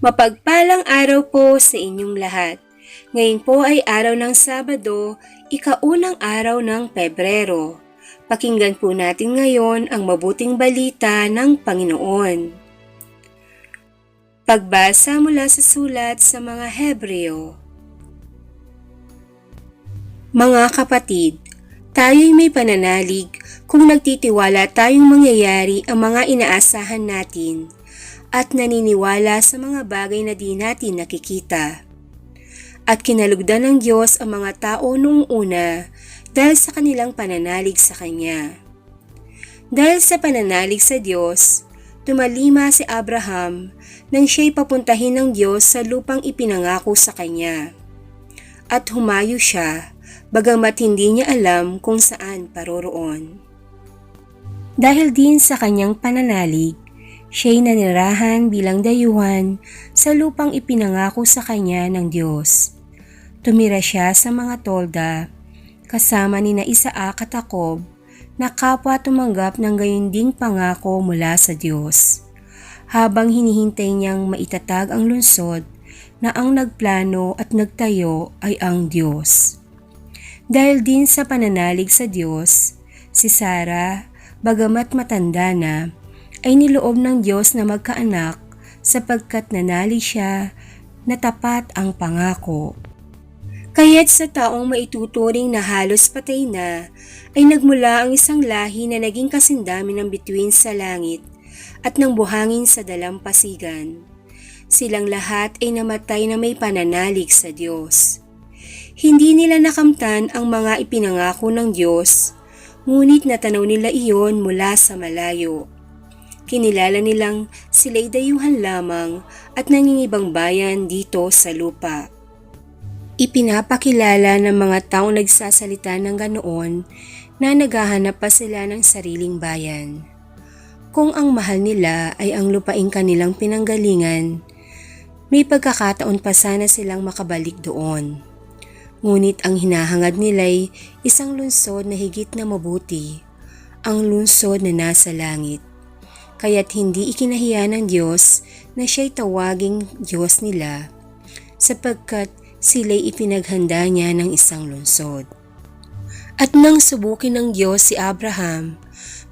Mapagpalang araw po sa inyong lahat. Ngayon po ay araw ng Sabado, ikaunang araw ng Pebrero. Pakinggan po natin ngayon ang mabuting balita ng Panginoon. Pagbasa mula sa sulat sa mga Hebreo. Mga kapatid, tayo'y may pananalig kung nagtitiwala tayong mangyayari ang mga inaasahan natin at naniniwala sa mga bagay na di natin nakikita. At kinalugdan ng Diyos ang mga tao noong una dahil sa kanilang pananalig sa Kanya. Dahil sa pananalig sa Diyos, tumalima si Abraham nang siya'y papuntahin ng Diyos sa lupang ipinangako sa Kanya. At humayo siya, bagamat hindi niya alam kung saan paroroon. Dahil din sa kanyang pananalig, siya'y nanirahan bilang dayuhan sa lupang ipinangako sa kanya ng Diyos. Tumira siya sa mga tolda, kasama ni na Isaac at Jacob, na kapwa tumanggap ng gayon pangako mula sa Diyos. Habang hinihintay niyang maitatag ang lungsod na ang nagplano at nagtayo ay ang Diyos. Dahil din sa pananalig sa Diyos, si Sarah, bagamat matanda na, ay niloob ng Diyos na magkaanak sapagkat nanali siya na tapat ang pangako. Kaya't sa taong maituturing na halos patay na, ay nagmula ang isang lahi na naging kasindami ng bituin sa langit at ng buhangin sa dalampasigan. Silang lahat ay namatay na may pananalig sa Diyos. Hindi nila nakamtan ang mga ipinangako ng Diyos, ngunit natanaw nila iyon mula sa malayo. Kinilala nilang sila'y dayuhan lamang at nangingibang bayan dito sa lupa. Ipinapakilala ng mga taong nagsasalita ng ganoon na naghahanap pa sila ng sariling bayan. Kung ang mahal nila ay ang lupaing kanilang pinanggalingan, may pagkakataon pa sana silang makabalik doon. Ngunit ang hinahangad nila'y isang lunsod na higit na mabuti, ang lunsod na nasa langit. Kaya't hindi ikinahiya ng Diyos na siya'y tawaging Diyos nila, sapagkat sila'y ipinaghanda niya ng isang lunsod. At nang subukin ng Diyos si Abraham,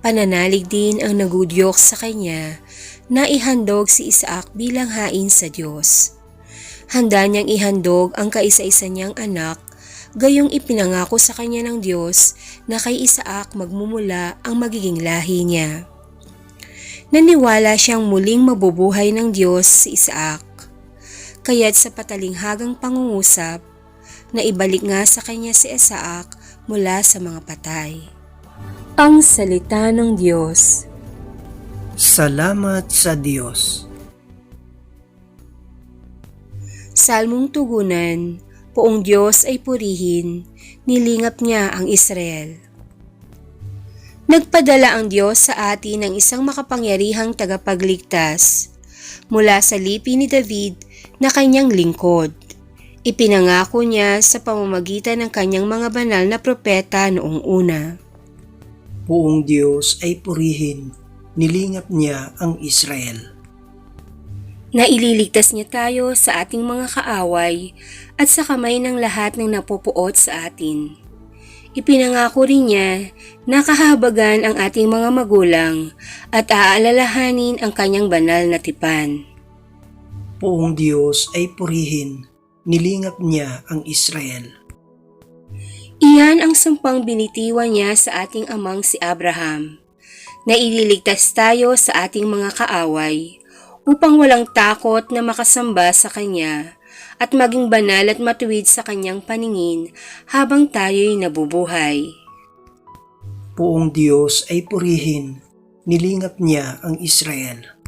pananalig din ang nagudyok sa kanya na ihandog si Isaac bilang hain sa Diyos. Handa niyang ihandog ang kaisa-isa niyang anak, gayong ipinangako sa kanya ng Diyos na kay Isaac magmumula ang magiging lahi niya. Naniwala siyang muling mabubuhay ng Diyos si Isaac Kaya't sa patalinghagang pangungusap, na ibalik nga sa kanya si Isaac mula sa mga patay. Ang Salita ng Diyos Salamat sa Diyos. Salmong Tugunan, Poong Diyos ay purihin, nilingap niya ang Israel. Nagpadala ang Diyos sa atin ng isang makapangyarihang tagapagligtas. Mula sa lipi ni David na kanyang lingkod. Ipinangako niya sa pamamagitan ng kanyang mga banal na propeta noong una. Buong Diyos ay purihin, nilingap niya ang Israel. Na ililigtas niya tayo sa ating mga kaaway at sa kamay ng lahat ng napupuot sa atin. Ipinangako rin niya na kahabagan ang ating mga magulang at aalalahanin ang kanyang banal na tipan. Buong Diyos ay purihin, nilingap niya ang Israel. Iyan ang sumpang binitiwan niya sa ating amang si Abraham, na ililigtas tayo sa ating mga kaaway upang walang takot na makasamba sa Kanya at maging banal at matuwid sa Kanyang paningin habang tayo'y nabubuhay. Buong Diyos ay purihin, nilingap niya ang Israel.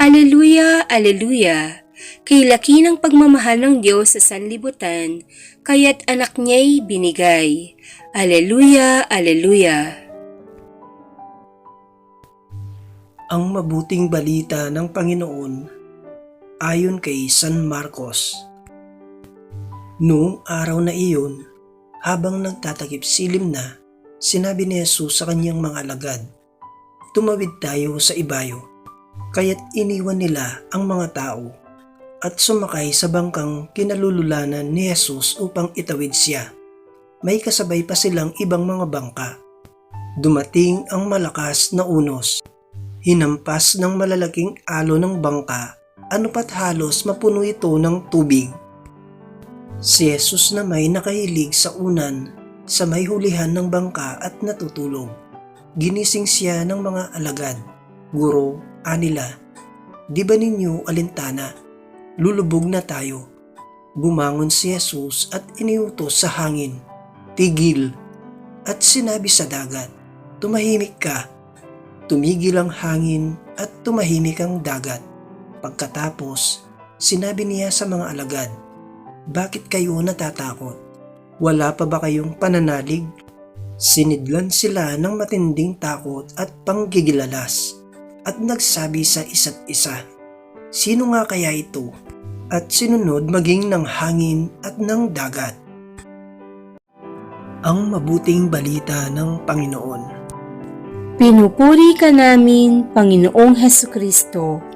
Aleluya, Aleluya! Kay laki ng pagmamahal ng Diyos sa sanlibutan, kaya't anak niya'y binigay. Aleluya, Aleluya! Ang mabuting balita ng Panginoon ayon kay San Marcos. Noong araw na iyon, habang nagtatakip silim na, sinabi ni Jesus sa kanyang mga alagad, Tumawid tayo sa ibayo Kaya't iniwan nila ang mga tao at sumakay sa bangkang kinalululanan ni Jesus upang itawid siya. May kasabay pa silang ibang mga bangka. Dumating ang malakas na unos. Hinampas ng malalaking alo ng bangka, ano pat halos mapuno ito ng tubig. Si Jesus na may nakahilig sa unan sa may hulihan ng bangka at natutulog. Ginising siya ng mga alagad. Guro, anila, di ba ninyo alintana? Lulubog na tayo. Bumangon si Jesus at iniutos sa hangin. Tigil. At sinabi sa dagat, tumahimik ka. Tumigil ang hangin at tumahimik ang dagat. Pagkatapos, sinabi niya sa mga alagad, Bakit kayo natatakot? Wala pa ba kayong pananalig? Sinidlan sila ng matinding takot at panggigilalas at nagsabi sa isa't isa, Sino nga kaya ito? At sinunod maging ng hangin at ng dagat. Ang mabuting balita ng Panginoon. Pinupuri ka namin, Panginoong Heso Kristo.